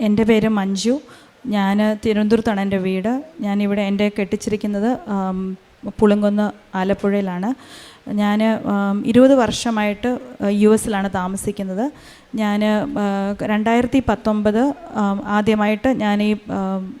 എന്റെ പേര് മഞ്ജു. ഞാൻ തിരുവനന്തപുരത്താണ് എന്റെ വീട്. ഞാനിവിടെ എന്റെ കെട്ടിച്ചിരിക്കുന്നത് പുളിങ്കുന്ന് ആലപ്പുഴയിലാണ്. ഞാൻ ഇരുപത് വർഷമായിട്ട് യു എസിലാണ് താമസിക്കുന്നത്. ഞാൻ രണ്ടായിരത്തി പത്തൊമ്പത് ആദ്യമായിട്ട് ഞാൻ ഈ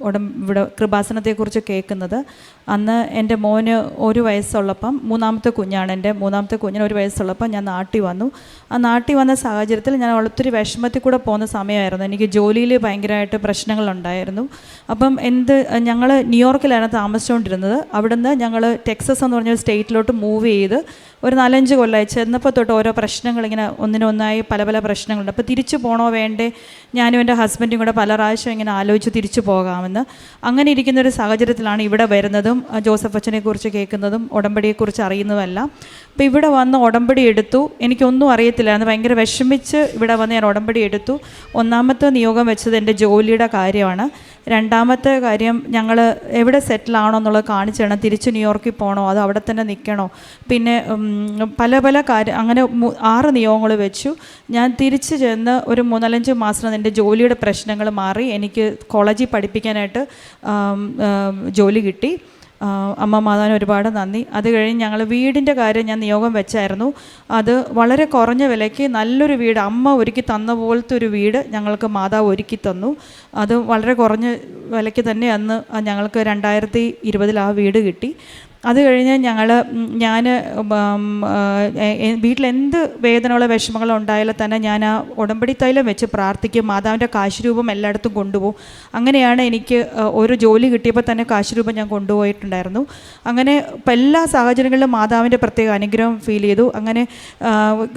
ഉടം ഇവിടെ കൃപാസനത്തെക്കുറിച്ച് കേൾക്കുന്നത്. അന്ന് എന്റെ മോന് ഒരു വയസ്സുള്ളപ്പം മൂന്നാമത്തെ കുഞ്ഞാണ് എന്റെ മൂന്നാമത്തെ കുഞ്ഞിന് ഒരു വയസ്സുള്ളപ്പം ഞാൻ നാട്ടിൽ വന്നു. ആ നാട്ടിൽ വന്ന സാഹചര്യത്തിൽ ഞാൻ ഒത്തിരി വിഷമത്തിൽ കൂടെ പോകുന്ന സമയമായിരുന്നു. എനിക്ക് ജോലിയിൽ ഭയങ്കരമായിട്ട് പ്രശ്നങ്ങളുണ്ടായിരുന്നു. അപ്പം എന്ത് ഞങ്ങൾ ന്യൂയോർക്കിലാണ് താമസിച്ചുകൊണ്ടിരുന്നത്. അവിടുന്ന് ഞങ്ങൾ ടെക്സസ് എന്ന് പറഞ്ഞ സ്റ്റേറ്റിലോട്ട് മൂവ് ചെയ്ത് ഒരു നാലഞ്ച് കൊല്ലമായി ചെന്നപ്പോൾ തൊട്ട് ഓരോ പ്രശ്നങ്ങൾ ഇങ്ങനെ ഒന്നിനൊന്നായി പല പല പ്രശ്നങ്ങളുണ്ട്. അപ്പോൾ തിരിച്ചു പോകണോ വേണ്ടേ? ഞാനും എന്റെ ഹസ്ബൻഡും കൂടെ പല പ്രാവശ്യം ഇങ്ങനെ ആലോചിച്ച് തിരിച്ചു പോകാമെന്ന്. അങ്ങനെ ഇരിക്കുന്ന ഒരു സാഹചര്യത്തിലാണ് ഇവിടെ വരുന്നതും ജോസഫ് അച്ഛനെ കുറിച്ച് കേൾക്കുന്നതും ഉടമ്പടിയെക്കുറിച്ച് അറിയുന്നതുമെല്ലാം അപ്പോൾ ഇവിടെ വന്ന് ഉടമ്പടി എടുത്തു. എനിക്കൊന്നും അറിയത്തില്ലായിരുന്നു. ഭയങ്കര വിഷമിച്ച് ഇവിടെ വന്ന് ഞാൻ ഉടമ്പടി എടുത്തു. ഒന്നാമത്തെ നിയോഗം വെച്ചത് എന്റെ ജോലിയുടെ കാര്യമാണ്. രണ്ടാമത്തെ കാര്യം ഞങ്ങൾ എവിടെ സെറ്റിലാണോ എന്നുള്ളത് കാണിച്ചു തരണം. തിരിച്ച് ന്യൂയോർക്കിൽ പോകണോ അത് അവിടെ തന്നെ നിൽക്കണോ? പിന്നെ പല പല കാര്യം അങ്ങനെ ആറ് നിയമങ്ങൾ വെച്ചു. ഞാൻ തിരിച്ച് ചെന്ന് ഒരു മൂന്നാലഞ്ച് മാസം എന്റെ ജോലിയുടെ പ്രശ്നങ്ങൾ മാറി. എനിക്ക് കോളേജിൽ പഠിപ്പിക്കാനായിട്ട് ജോലി കിട്ടി. അമ്മ മാതാവിന് ഒരുപാട് നന്ദി. അത് കഴിഞ്ഞ് ഞങ്ങൾ വീടിന്റെ കാര്യം ഞാൻ നിയോഗം വെച്ചായിരുന്നു. അത് വളരെ കുറഞ്ഞ വിലയ്ക്ക് നല്ലൊരു വീട് അമ്മ ഒരുക്കി തന്ന പോലത്തെ ഒരു വീട് ഞങ്ങൾക്ക് മാതാവ് ഒരുക്കി തന്നു. അത് വളരെ കുറഞ്ഞ വിലയ്ക്ക് തന്നെ അന്ന് ഞങ്ങൾക്ക് രണ്ടായിരത്തി ഇരുപതിൽ ആ വീട് കിട്ടി. അത് കഴിഞ്ഞ് ഞങ്ങൾ ഞാൻ വീട്ടിലെന്ത് വേദനകളോ വിഷമങ്ങളോ ഉണ്ടായാലും തന്നെ ഞാൻ ആ ഉടമ്പടി തൈലം വെച്ച് പ്രാർത്ഥിക്കും മാതാവിന്റെ കാശുരൂപം എല്ലായിടത്തും കൊണ്ടുപോകും. അങ്ങനെയാണ് എനിക്ക് ഒരു ജോലി കിട്ടിയപ്പോൾ തന്നെ കാശുരൂപം ഞാൻ കൊണ്ടുപോയിട്ടുണ്ടായിരുന്നു. അങ്ങനെ എല്ലാ സാഹചര്യങ്ങളിലും മാതാവിന്റെ പ്രത്യേക അനുഗ്രഹം ഫീൽ ചെയ്തു. അങ്ങനെ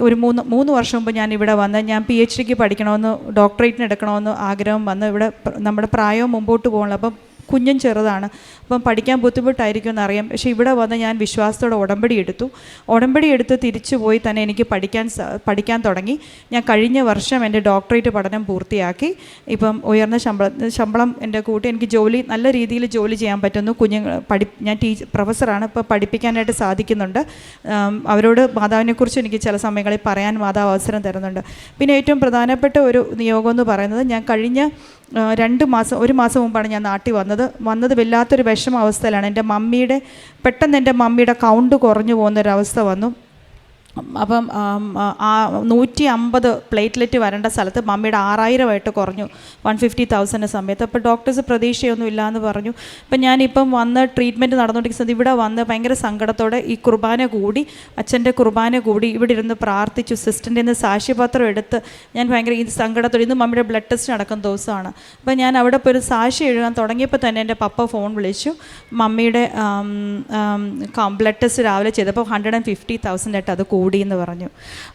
ഒരു മൂന്ന് മൂന്ന് വർഷം മുമ്പ് ഞാൻ ഇവിടെ വന്ന് ഞാൻ പി എച്ച് ഡിക്ക് പഠിക്കണമെന്ന് ഡോക്ടറേറ്റിന് എടുക്കണമെന്ന് ആഗ്രഹം വന്ന് ഇവിടെ നമ്മുടെ പ്രായവും മുമ്പോട്ട് പോകണമല്ലോ അപ്പം കുഞ്ഞും ചെറുതാണ്. അപ്പം പഠിക്കാൻ ബുദ്ധിമുട്ടായിരിക്കും എന്നറിയാം പക്ഷേ ഇവിടെ വന്ന് ഞാൻ വിശ്വാസത്തോടെ ഉടമ്പടി എടുത്തു. ഉടമ്പടി എടുത്ത് തിരിച്ചു പോയി തന്നെ എനിക്ക് പഠിക്കാൻ പഠിക്കാൻ തുടങ്ങി. ഞാൻ കഴിഞ്ഞ വർഷം എന്റെ ഡോക്ടറേറ്റ് പഠനം പൂർത്തിയാക്കി. ഇപ്പം ഉയർന്ന ശമ്പളം ശമ്പളം എന്റെ കൂട്ടി എനിക്ക് ജോലി നല്ല രീതിയിൽ ജോലി ചെയ്യാൻ പറ്റുന്നു. കുഞ്ഞുങ്ങൾ പഠി ഞാൻ ടീച്ചർ പ്രൊഫസറാണ്. ഇപ്പോൾ പഠിപ്പിക്കാനായിട്ട് സാധിക്കുന്നുണ്ട്. അവരോട് മാതാവിനെക്കുറിച്ച് എനിക്ക് ചില സമയങ്ങളിൽ പറയാൻ മാതാവ് അവസരം തരുന്നുണ്ട്. പിന്നെ ഏറ്റവും പ്രധാനപ്പെട്ട ഒരു നിയോഗം എന്ന് പറയുന്നത് ഞാൻ കഴിഞ്ഞ രണ്ട് മാസം ഒരു മാസം മുമ്പാണ് ഞാൻ നാട്ടിൽ വന്നത്. വന്നത് വല്ലാത്തൊരു വിഷമ അവസ്ഥയിലാണ് എന്റെ മമ്മിയുടെ പെട്ടെന്ന് എന്റെ മമ്മിയുടെ കൗണ്ട് കുറഞ്ഞു പോകുന്നൊരവസ്ഥ വന്നു. അപ്പം ആ, നൂറ്റി അമ്പത് പ്ലേറ്റ്ലെറ്റ് വരേണ്ട സ്ഥലത്ത് മമ്മിയുടെ ആറായിരമായിട്ട് കുറഞ്ഞു. വൺ ഫിഫ്റ്റി തൗസൻഡ് സമയത്ത്. അപ്പോൾ ഡോക്ടേഴ്സ് പ്രതീക്ഷയൊന്നും ഇല്ലയെന്ന് പറഞ്ഞു. അപ്പം ഞാനിപ്പം വന്ന് ട്രീറ്റ്മെന്റ് നടന്നുകൊണ്ടിരിക്കുന്നത് ഇവിടെ വന്ന് ഭയങ്കര സങ്കടത്തോടെ ഈ കുർബാന കൂടി അച്ഛന്റെ കുർബാന കൂടി ഇവിടെ ഇരുന്ന് പ്രാർത്ഥിച്ചു. സിസ്റ്ററിന്റെ നിന്ന് സാക്ഷ്യപത്രം എടുത്ത് ഞാൻ ഭയങ്കര ഈ സങ്കടത്തോടെ ഇന്ന് മമ്മിയുടെ ബ്ലഡ് ടെസ്റ്റ് നടക്കുന്ന ദിവസമാണ്. അപ്പം ഞാൻ അവിടെ പോയി ഒരു സാക്ഷി എഴുതാൻ തുടങ്ങിയപ്പോൾ തന്നെ എന്റെ പപ്പ ഫോൺ വിളിച്ചു. മമ്മിയുടെ ബ്ലഡ് ടെസ്റ്റ് രാവിലെ ചെയ്തപ്പോൾ ഹൺഡ്രഡ് ആൻഡ് ഫിഫ്റ്റി തൗസൻഡ് ആയിട്ട് അത് കൂടി. എന്ന് പറഞ്ഞു.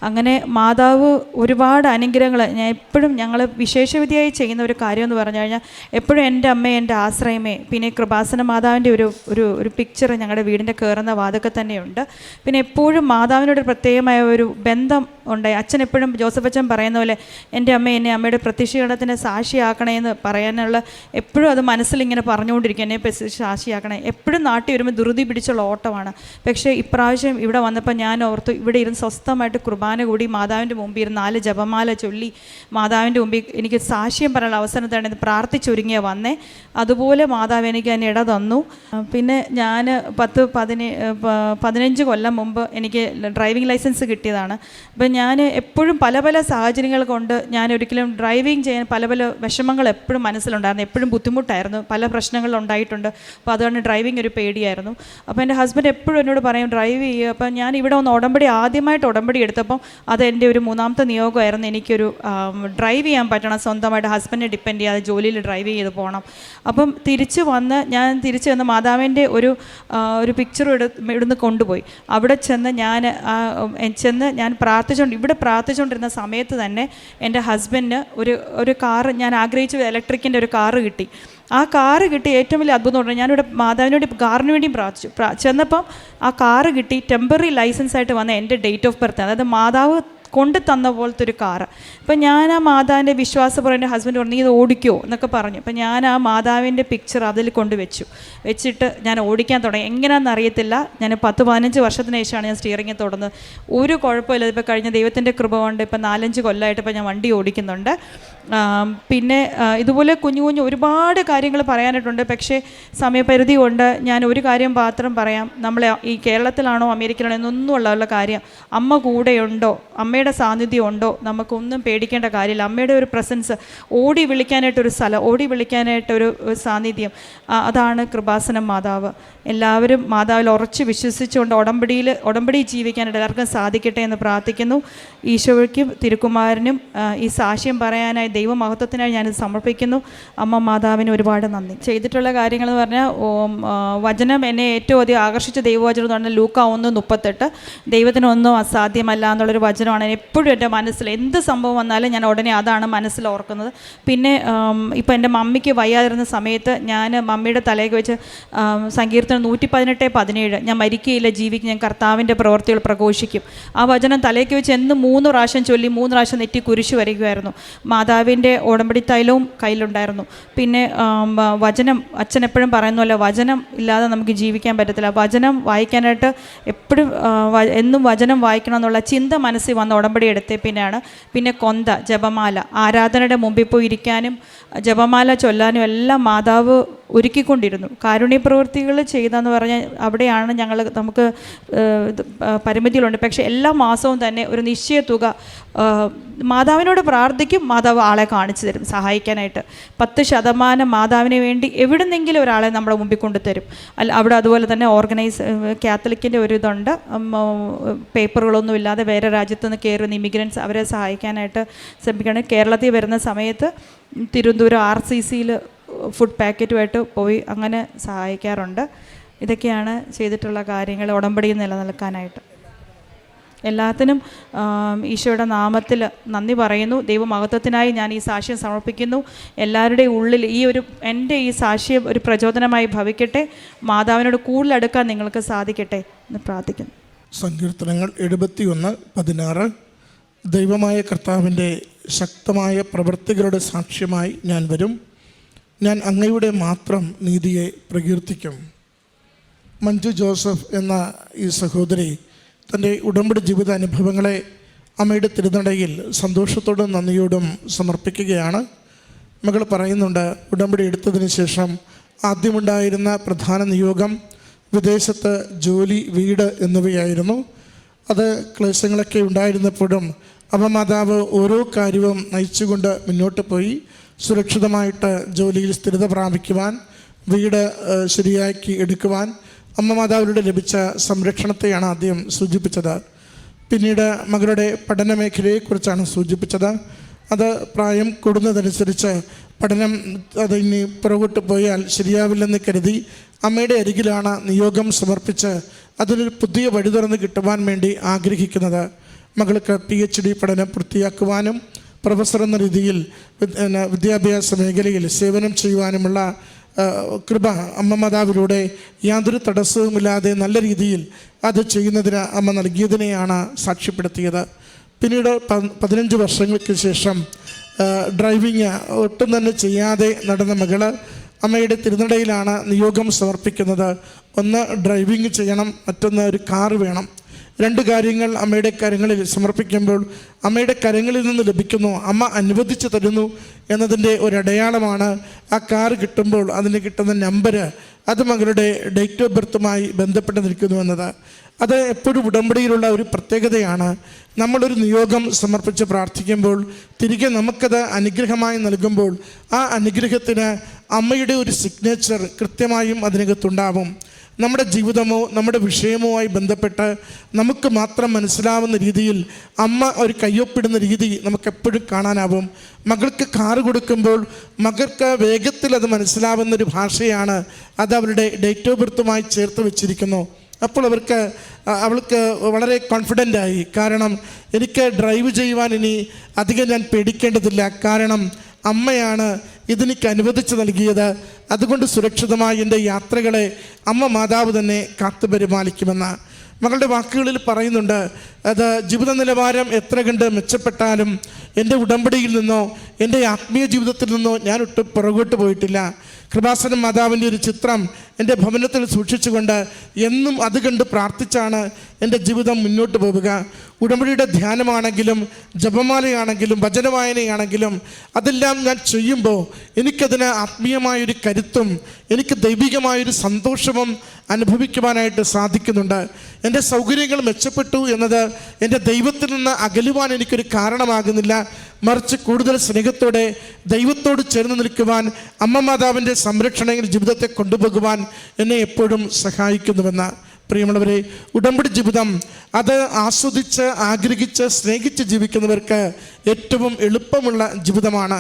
അങ്ങനെ മാതാവ് ഒരുപാട് അനുഗ്രഹങ്ങൾ ഞാൻ എപ്പോഴും ഞങ്ങൾ വിശേഷവിധിയായി ചെയ്യുന്ന ഒരു കാര്യം എന്ന് പറഞ്ഞു കഴിഞ്ഞാൽ എപ്പോഴും എന്റെ അമ്മ എന്റെ ആശ്രയമേ പിന്നെ കൃപാസന മാതാവിന്റെ ഒരു ഒരു ഒരു പിക്ചർ ഞങ്ങളുടെ വീടിന്റെ കയറുന്ന വാതൊക്കെ തന്നെയുണ്ട്. പിന്നെ എപ്പോഴും മാതാവിനോട് പ്രത്യേകമായ ഒരു ബന്ധം ഉണ്ട് അച്ഛൻ എപ്പോഴും ജോസഫ് അച്ഛൻ പറയുന്ന പോലെ എന്റെ അമ്മ എന്നെ അമ്മയുടെ പ്രത്യക്ഷീകരണത്തിന് സാക്ഷിയാക്കണേ എന്ന് പറയാനുള്ള എപ്പോഴും അത് മനസ്സിലിങ്ങനെ പറഞ്ഞുകൊണ്ടിരിക്കും. എന്നെ സാക്ഷിയാക്കണേ. എപ്പോഴും നാട്ടിൽ വരുമ്പോൾ ധൃതി പിടിച്ചുള്ള ഓട്ടമാണ്. പക്ഷേ ഇപ്രാവശ്യം ഇവിടെ വന്നപ്പോൾ ഞാൻ ഓർത്തു ഇവിടെ ഇരുന്ന് സ്വസ്ഥമായിട്ട് കുർബാന കൂടി മാതാവിന്റെ മുമ്പിൽ ഇരുന്ന് നാല് ജപമാല ചൊല്ലി മാതാവിന്റെ മുമ്പിൽ എനിക്ക് സാക്ഷ്യം പറയാനുള്ള അവസരം തന്നെ പ്രാർത്ഥിച്ചൊരുങ്ങിയ വന്നേ. അതുപോലെ മാതാവ് എനിക്ക് അതിന് ഇട തന്നു. പിന്നെ ഞാൻ പത്ത് പതിന പതിനഞ്ച് കൊല്ലം മുമ്പ് എനിക്ക് ഡ്രൈവിംഗ് ലൈസൻസ് കിട്ടിയതാണ്. അപ്പം ഞാൻ എപ്പോഴും പല പല സാഹചര്യങ്ങൾ കൊണ്ട് ഞാൻ ഒരിക്കലും ഡ്രൈവിംഗ് ചെയ്യാൻ പല പല വിഷമങ്ങൾ എപ്പോഴും മനസ്സിലുണ്ടായിരുന്നു. എപ്പോഴും ബുദ്ധിമുട്ടായിരുന്നു. പല പ്രശ്നങ്ങളുണ്ടായിട്ടുണ്ട് അപ്പോൾ അതുകൊണ്ട് ഡ്രൈവിംഗ് ഒരു പേടിയായിരുന്നു. അപ്പോൾ എന്റെ ഹസ്ബൻഡ് എപ്പോഴും എന്നോട് പറയും ഡ്രൈവ് ചെയ്യുക അപ്പം ഞാൻ ഇവിടെ ഒന്ന് ഉടമ്പടി ആദ്യമായിട്ട് ഉടമ്പടി എടുത്തപ്പം അത് എന്റെ ഒരു മൂന്നാമത്തെ നിയോഗമായിരുന്നു. എനിക്കൊരു ഡ്രൈവ് ചെയ്യാൻ പറ്റണം. സ്വന്തമായിട്ട് ഹസ്ബൻഡിനെ ഡിപ്പെൻഡ് ചെയ്യാതെ ജോലിയിൽ ഡ്രൈവ് ചെയ്ത് പോകണം. അപ്പം തിരിച്ചു വന്ന് ഞാൻ തിരിച്ചു വന്ന് മാതാവിന്റെ ഒരു ഒരു പിക്ചർ എടു ഇവിടുന്ന് കൊണ്ടുപോയി. അവിടെ ചെന്ന് ഞാൻ ചെന്ന് ഞാൻ പ്രാർത്ഥിച്ചുകൊണ്ട് ഇവിടെ പ്രാർത്ഥിച്ചുകൊണ്ടിരുന്ന സമയത്ത് തന്നെ എന്റെ ഹസ്ബൻഡിന് ഒരു ഒരു കാറ് ഞാൻ ആഗ്രഹിച്ച ഇലക്ട്രിക്കിന്റെ ഒരു കാറ് കിട്ടി. ആ കാറ് കിട്ടി ഏറ്റവും വലിയ അത്ഭുതം പറഞ്ഞു ഞാനിവിടെ മാതാവിന് വേണ്ടി കാറിന് വേണ്ടിയും പ്രാർത്ഥിച്ചു. പ്രാ ചെന്നപ്പം ആ കാറ് കിട്ടി ടെമ്പററി ലൈസൻസ് ആയിട്ട് വന്ന എന്റെ ഡേറ്റ് ഓഫ് ബർത്ത് അതായത് മാതാവ് കൊണ്ടു തന്ന പോലത്തെ ഒരു കാറ്. അപ്പം ഞാൻ ആ മാതാവിന്റെ വിശ്വാസപുറം എന്റെ ഹസ്ബൻഡ് പറഞ്ഞു ഇത് ഓടിക്കുമോ എന്നൊക്കെ പറഞ്ഞു. അപ്പം ഞാൻ ആ മാതാവിന്റെ പിക്ചർ അതിൽ കൊണ്ട് വെച്ചു. വെച്ചിട്ട് ഞാൻ ഓടിക്കാൻ തുടങ്ങി. എങ്ങനെയാണെന്ന് അറിയത്തില്ല. ഞാൻ പത്ത് പതിനഞ്ച് വർഷത്തിന് ശേഷമാണ് ഞാൻ സ്റ്റിയറിംഗ് തുടങ്ങുന്നത് ഒരു കുഴപ്പമില്ല. ഇപ്പോൾ കഴിഞ്ഞ ദൈവത്തിന്റെ കൃപ കൊണ്ട് ഇപ്പം നാലഞ്ച് കൊല്ലമായിട്ട് ഇപ്പം ഞാൻ വണ്ടി ഓടിക്കുന്നുണ്ട്. പിന്നെ ഇതുപോലെ കുഞ്ഞു കുഞ്ഞു ഒരുപാട് കാര്യങ്ങൾ പറയാനായിട്ടുണ്ട് പക്ഷേ സമയപരിധി കൊണ്ട് ഞാൻ ഒരു കാര്യം മാത്രം പറയാം. നമ്മൾ ഈ കേരളത്തിലാണോ അമേരിക്കയിലാണോ എന്നൊന്നും ഉള്ള കാര്യം. അമ്മ കൂടെയുണ്ടോ? അമ്മയുടെ സാന്നിധ്യം ഉണ്ടോ? നമുക്കൊന്നും പേടിക്കേണ്ട കാര്യമില്ല. അമ്മയുടെ ഒരു പ്രസൻസ് ഓടി വിളിക്കാനായിട്ടൊരു സ്ഥലം ഓടി വിളിക്കാനായിട്ടൊരു സാന്നിധ്യം. അതാണ് കൃപാസനം മാതാവ്. എല്ലാവരും മാതാവിൽ ഉറച്ച് വിശ്വസിച്ചുകൊണ്ട് ഉടമ്പടിയിൽ ഉടമ്പടി ജീവിക്കാനായിട്ട് എല്ലാവർക്കും സാധിക്കട്ടെ എന്ന് പ്രാർത്ഥിക്കുന്നു. ഈശോയ്ക്കും തിരുക്കുമാരനും ഈ സാക്ഷ്യം പറയാനായി ദൈവമഹത്വത്തിനായി ഞാനിത് സമർപ്പിക്കുന്നു. അമ്മ മാതാവിന് ഒരുപാട് നന്ദി. ചെയ്തിട്ടുള്ള കാര്യങ്ങൾ എന്ന് പറഞ്ഞാൽ വചനം എന്നെ ഏറ്റവും അധികം ആകർഷിച്ച ദൈവവചനം എന്ന് പറഞ്ഞാൽ ലൂക്ക ഒന്ന് മുപ്പത്തെട്ട്. ദൈവത്തിനൊന്നും അസാധ്യമല്ല എന്നുള്ളൊരു വചനമാണ് എപ്പോഴും എന്റെ മനസ്സിൽ. എന്ത് സംഭവം വന്നാലും ഞാൻ ഉടനെ അതാണ് മനസ്സിൽ ഓർക്കുന്നത്. പിന്നെ ഇപ്പം എന്റെ മമ്മിക്ക് വയ്യാതിരുന്ന സമയത്ത് ഞാൻ മമ്മിയുടെ തലയ്ക്ക് വെച്ച് സങ്കീർത്തനം നൂറ്റി പതിനെട്ട് പതിനേഴ്. ഞാൻ മരിക്കുകയില്ല ജീവിക്കും ഞാൻ കർത്താവിന്റെ പ്രവൃത്തികൾ പ്രഘോഷിക്കും. ആ വചനം തലയ്ക്ക് വെച്ച് എന്ന് മൂന്ന് പ്രാവശ്യം ചൊല്ലി മൂന്ന് പ്രാവശ്യം നെറ്റി കുരിശ് വരികയായിരുന്നു മാതാവിന്റെ ഉടമ്പടി തൈലവും കയ്യിലുണ്ടായിരുന്നു. പിന്നെ വചനം അച്ഛൻ എപ്പോഴും പറയുന്ന പോലെ വചനം ഇല്ലാതെ നമുക്ക് ജീവിക്കാൻ പറ്റത്തില്ല. വചനം വായിക്കാനായിട്ട് എപ്പോഴും എന്നും വചനം വായിക്കണം എന്നുള്ള ചിന്ത മനസ്സിൽ വന്ന ഉടമ്പടി എടുത്തേ പിന്നെയാണ്. പിന്നെ കൊന്ത ജപമാല ആരാധനയുടെ മുമ്പിൽ പോയി ഇരിക്കാനും ജപമാല ചൊല്ലാനും എല്ലാം മാതാവ് ഒരുക്കിക്കൊണ്ടിരുന്നു. കാരുണ്യ പ്രവൃത്തികൾ ചെയ്തെന്ന് പറഞ്ഞാൽ അവിടെയാണ് ഞങ്ങൾ നമുക്ക് പരിമിതികളുണ്ട്. പക്ഷേ എല്ലാ മാസവും തന്നെ ഒരു നിശ്ചയ തുക മാതാവിനോട് പ്രാർത്ഥിക്കും മാതാവ് ആളെ കാണിച്ചു തരും സഹായിക്കാനായിട്ട്. പത്ത് ശതമാനം മാതാവിന് വേണ്ടി എവിടുന്നെങ്കിലും ഒരാളെ നമ്മളെ മുമ്പിൽ കൊണ്ടുതരും. അല്ല അവിടെ അതുപോലെ തന്നെ ഓർഗനൈസ് കാത്തലിക്കിന്റെ ഒരു ഇതുണ്ട്. പേപ്പറുകളൊന്നും ഇല്ലാതെ വേറെ രാജ്യത്ത് നിന്ന് കയറുന്ന ഇമിഗ്രൻസ് അവരെ സഹായിക്കാനായിട്ട് ശ്രമിക്കണം കേരളത്തിൽ വരുന്ന സമയത്ത് തിരുവനന്തപുരം ആർ സി സിയിൽ ഫുഡ് പാക്കറ്റുമായിട്ട് പോയി അങ്ങനെ സഹായിക്കാറുണ്ട്. ഇതൊക്കെയാണ് ചെയ്തിട്ടുള്ള കാര്യങ്ങൾ ഉടമ്പടിയിൽ നിലനിൽക്കാനായിട്ട്. എല്ലാത്തിനും ഈശോയുടെ നാമത്തിൽ നന്ദി പറയുന്നു. ദൈവമഹത്വത്തിനായി ഞാൻ ഈ സാക്ഷ്യം സമർപ്പിക്കുന്നു. എല്ലാവരുടെയും ഉള്ളിൽ ഈ ഒരു എന്റെ ഈ സാക്ഷ്യം ഒരു പ്രചോദനമായി ഭവിക്കട്ടെ. മാതാവിനോട് കൂടുതൽ അടുക്കാൻ നിങ്ങൾക്ക് സാധിക്കട്ടെ എന്ന് പ്രാർത്ഥിക്കുന്നു. സങ്കീർത്തനങ്ങൾ എഴുപത്തിയൊന്ന് പതിനാറ്. ദൈവമായ കർത്താവിന്റെ ശക്തമായ പ്രവൃത്തികളുടെ സാക്ഷ്യമായി ഞാൻ വരും. ഞാൻ അങ്ങയുടെ മാത്രം നീതിയെ പ്രകീർത്തിക്കും. മഞ്ജു ജോസഫ് എന്ന ഈ സഹോദരി തന്റെ ഉടമ്പടി ജീവിത അനുഭവങ്ങളെ അമ്മയുടെ തിരുനടയിൽ സന്തോഷത്തോടും നന്ദിയോടും സമർപ്പിക്കുകയാണ്. മകൾ പറയുന്നുണ്ട് ഉടമ്പടി എടുത്തതിന് ശേഷം ആദ്യമുണ്ടായിരുന്ന പ്രധാന നിയോഗം വിദേശത്ത് ജോലി വീട് എന്നിവയായിരുന്നു. അത് ക്ലേശങ്ങളൊക്കെ ഉണ്ടായിരുന്നപ്പോഴും അമ്മ മാതാവ് ഓരോ കാര്യവും നയിച്ചുകൊണ്ട് മുന്നോട്ട് പോയി. സുരക്ഷിതമായിട്ട് ജോലിയിൽ സ്ഥിരത പ്രാപിക്കുവാൻ വീട് ശരിയാക്കി എടുക്കുവാൻ അമ്മ മാതാവിലൂടെ ലഭിച്ച സംരക്ഷണത്തെയാണ് ആദ്യം സൂചിപ്പിച്ചത്. പിന്നീട് മകളുടെ പഠന മേഖലയെക്കുറിച്ചാണ് സൂചിപ്പിച്ചത്. അത് പ്രായം കൂടുന്നതനുസരിച്ച് പഠനം അത് ഇനി പുറകോട്ട് പോയാൽ ശരിയാവില്ലെന്ന് കരുതി അമ്മയുടെ അരികിലാണ് നിയോഗം സമർപ്പിച്ച് അതിനൊരു പുതിയ വഴി തുറന്ന് കിട്ടുവാൻ വേണ്ടി ആഗ്രഹിക്കുന്നത്. മകൾക്ക് പി എച്ച് ഡി പഠനം പൂർത്തിയാക്കുവാനും പ്രൊഫസർ എന്ന രീതിയിൽ വിദ്- വിദ്യാഭ്യാസ മേഖലയിൽ സേവനം ചെയ്യുവാനുമുള്ള കൃപ അമ്മ മാതാവിലൂടെ യാതൊരു തടസ്സവുമില്ലാതെ നല്ല രീതിയിൽ അത് ചെയ്യുന്നതിന് അമ്മ നൽകിയതിനെയാണ് സാക്ഷ്യപ്പെടുത്തിയത്. പിന്നീട് പതിനഞ്ച് വർഷങ്ങൾക്ക് ശേഷം ഡ്രൈവിങ് ഒട്ടും തന്നെ ചെയ്യാതെ നടന്ന മകൾ അമ്മയുടെ തിരുനടയിലാണ് നിയോഗം സമർപ്പിക്കുന്നത്. ഒന്ന് ഡ്രൈവിങ് ചെയ്യണം മറ്റൊന്ന് ഒരു കാർ വേണം. രണ്ട് കാര്യങ്ങൾ അമ്മയുടെ കരങ്ങളിൽ സമർപ്പിക്കുമ്പോൾ അമ്മയുടെ കരങ്ങളിൽ നിന്ന് ലഭിക്കുന്നു. അമ്മ അനുവദിച്ചു തരുന്നു എന്നതിന്റെ ഒരടയാളമാണ്. ആ കാർ കിട്ടുമ്പോൾ അതിന് കിട്ടുന്ന നമ്പർ അത് മകളുടെ ഡേറ്റ് ഓഫ് ബർത്തുമായി ബന്ധപ്പെട്ട് നിൽക്കുന്നു എന്നത്. അത് എപ്പോഴും ഉടമ്പടിയിലുള്ള ഒരു പ്രത്യേകതയാണ്. നമ്മളൊരു നിയോഗം സമർപ്പിച്ച് പ്രാർത്ഥിക്കുമ്പോൾ തിരികെ നമുക്കത് അനുഗ്രഹമായി നൽകുമ്പോൾ ആ അനുഗ്രഹത്തിന് അമ്മയുടെ ഒരു സിഗ്നേച്ചർ കൃത്യമായും അതിനകത്തുണ്ടാവും. നമ്മുടെ ജീവിതമോ നമ്മുടെ വിഷയമോ ആയി ബന്ധപ്പെട്ട് നമുക്ക് മാത്രം മനസ്സിലാവുന്ന രീതിയിൽ അമ്മ ഒരു കയ്യൊപ്പിടുന്ന രീതി നമുക്കെപ്പോഴും കാണാനാവും. മകൾക്ക് കാറ് കൊടുക്കുമ്പോൾ മകൾക്ക് വേഗത്തിൽ അത് മനസ്സിലാവുന്ന ഒരു ഭാഷയാണ് അത് അവരുടെ ഡേറ്റ് ഓഫ് ബർത്തുമായി ചേർത്ത് വെച്ചിരിക്കുന്നു. അപ്പോൾ അവർക്ക് അവൾക്ക് വളരെ കോൺഫിഡന്റായി കാരണം എനിക്ക് ഡ്രൈവ് ചെയ്യുവാൻ ഇനി അധികം ഞാൻ പേടിക്കേണ്ടതില്ല. കാരണം അമ്മയാണ് ഇതെനിക്ക് അനുവദിച്ച് നൽകിയത്. അതുകൊണ്ട് സുരക്ഷിതമായി എന്റെ യാത്രകളെ അമ്മ മാതാവ് തന്നെ കാത്തു പരിപാലിക്കുമെന്ന്. മകളുടെ വാക്കുകളിൽ പറയുന്നുണ്ട് അത് ജീവിത നിലവാരം എത്ര കണ്ട് മെച്ചപ്പെട്ടാലും എന്റെ ഉടമ്പടിയിൽ നിന്നോ എന്റെ ആത്മീയ ജീവിതത്തിൽ നിന്നോ ഞാൻ ഒട്ടും പുറകോട്ട് പോയിട്ടില്ല. കൃപാസനം മാതാവിന്റെ ഒരു ചിത്രം എന്റെ ഭവനത്തിൽ സൂക്ഷിച്ചുകൊണ്ട് എന്നും അത് കണ്ട് പ്രാർത്ഥിച്ചാണ് എന്റെ ജീവിതം മുന്നോട്ട് പോവുക. ഉടമ്പടിയുടെ ധ്യാനമാണെങ്കിലും ജപമാലയാണെങ്കിലും ഭജനവായനയാണെങ്കിലും അതെല്ലാം ഞാൻ ചെയ്യുമ്പോൾ എനിക്കതിന് ആത്മീയമായൊരു കരുത്തും എനിക്ക് ദൈവികമായൊരു സന്തോഷവും അനുഭവിക്കുവാനായിട്ട് സാധിക്കുന്നുണ്ട്. എന്റെ സൗകര്യങ്ങൾ മെച്ചപ്പെട്ടു എന്നത് എന്റെ ദൈവത്തിൽ നിന്ന് അകലുവാൻ എനിക്കൊരു കാരണമാകുന്നില്ല. മറിച്ച് കൂടുതൽ സ്നേഹത്തോടെ ദൈവത്തോട് ചേർന്ന് നിൽക്കുവാൻ അമ്മ മാതാവിന്റെ സംരക്ഷണങ്ങൾ ജീവിതത്തെ കൊണ്ടുപോകുവാൻ എന്നെ എപ്പോഴും സഹായിക്കുന്നുവെന്ന്. പ്രിയമുള്ളവരെ ഉടമ്പടി ജീവിതം അത് ആസ്വദിച്ച് ആഗ്രഹിച്ച് സ്നേഹിച്ച് ജീവിക്കുന്നവർക്ക് ഏറ്റവും എളുപ്പമുള്ള ജീവിതമാണ്.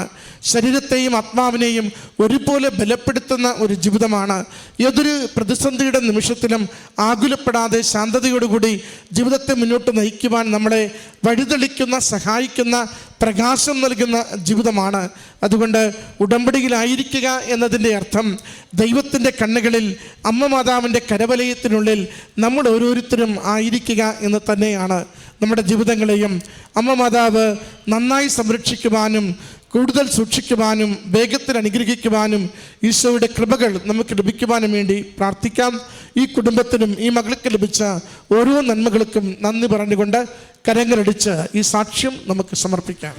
ശരീരത്തെയും ആത്മാവിനെയും ഒരുപോലെ ബലപ്പെടുത്തുന്ന ഒരു ജീവിതമാണ്. ഏതൊരു പ്രതിസന്ധിയുടെ നിമിഷത്തിലും ആകുലപ്പെടാതെ ശാന്തതയോടുകൂടി ജീവിതത്തെ മുന്നോട്ട് നയിക്കുവാൻ നമ്മളെ വഴിതെളിക്കുന്ന സഹായിക്കുന്ന പ്രകാശം നൽകുന്ന ജീവിതമാണ്. അതുകൊണ്ട് ഉടമ്പടിയിലായിരിക്കുക എന്നതിന്റെ അർത്ഥം ദൈവത്തിന്റെ കണ്ണുകളിൽ അമ്മ മാതാവിന്റെ കരവലയത്തിനുള്ളിൽ നമ്മൾ ഓരോരുത്തരും ആയിരിക്കുക എന്ന് തന്നെയാണ് നമ്മുടെ ജീവിതങ്ങളെയും. അമ്മ മാതാവ് നന്നായി സംരക്ഷിക്കുവാനും കൂടുതൽ സൂക്ഷിക്കുവാനും വേഗത്തിൽ അനുഗ്രഹിക്കുവാനും ഈശോയുടെ കൃപകൾ നമുക്ക് ലഭിക്കുവാനും വേണ്ടി പ്രാർത്ഥിക്കാം. ഈ കുടുംബത്തിനും ഈ മകൾക്ക് ലഭിച്ച ഓരോ നന്മകൾക്കും നന്ദി പറഞ്ഞുകൊണ്ട് കരങ്ങളടിച്ച് ഈ സാക്ഷ്യം നമുക്ക് സമർപ്പിക്കാം.